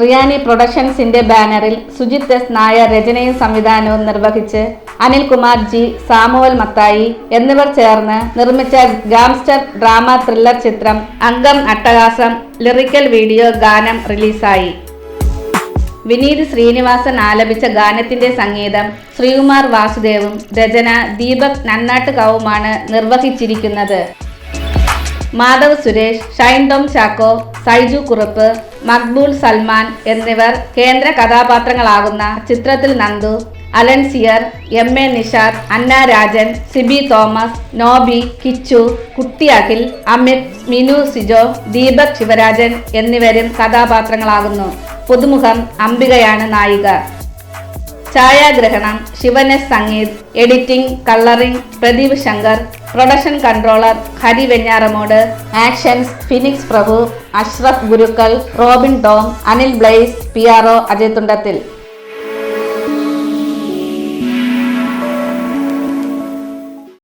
റിയാനി പ്രൊഡക്ഷൻസിന്റെ ബാനറിൽ സുജിത് എസ് നായർ രചനയും സംവിധാനവും നിർവഹിച്ച് അനിൽകുമാർ ജി സാമുവൽ മത്തായി എന്നിവർ ചേർന്ന് നിർമ്മിച്ച ഗാംസ്റ്റർ ഡ്രാമ ത്രില്ലർ ചിത്രം അംഗം അട്ടഹാസം ലിറിക്കൽ വീഡിയോ ഗാനം റിലീസായി. വിനീത് ശ്രീനിവാസൻ ആലപിച്ച ഗാനത്തിന്റെ സംഗീതം ശ്രീകുമാർ വാസുദേവും രചന ദീപക് നന്നാട്ടുകാവുമാണ് നിർവഹിച്ചിരിക്കുന്നത്. മാധവ് സുരേഷ് ഷൈൻ ടോം ചാക്കോ സൈജു കുറുപ്പ് മക്ബൂൽ സൽമാൻ എന്നിവർ കേന്ദ്ര കഥാപാത്രങ്ങളാകുന്ന ചിത്രത്തിൽ Nandu Allen സിയർ M A Nishad Anna Rajan Sibi Thomas Nobi Kichu Kutty Akhil Amith Minu Sijo Deepak Sivarajan എന്നിവരും കഥാപാത്രങ്ങളാകുന്നു. പുതുമുഖം അംബികയാണ് നായിക. ഛായാഗ്രഹണം ശിവനസ് Sangeeth editing colouring Pradeep Shankar production controller Hari Venjaramoodu actions Phoenix Prabhu Ashraf Gurukkal Robin Tom Anil Blaise P R O Ajay Thundathil.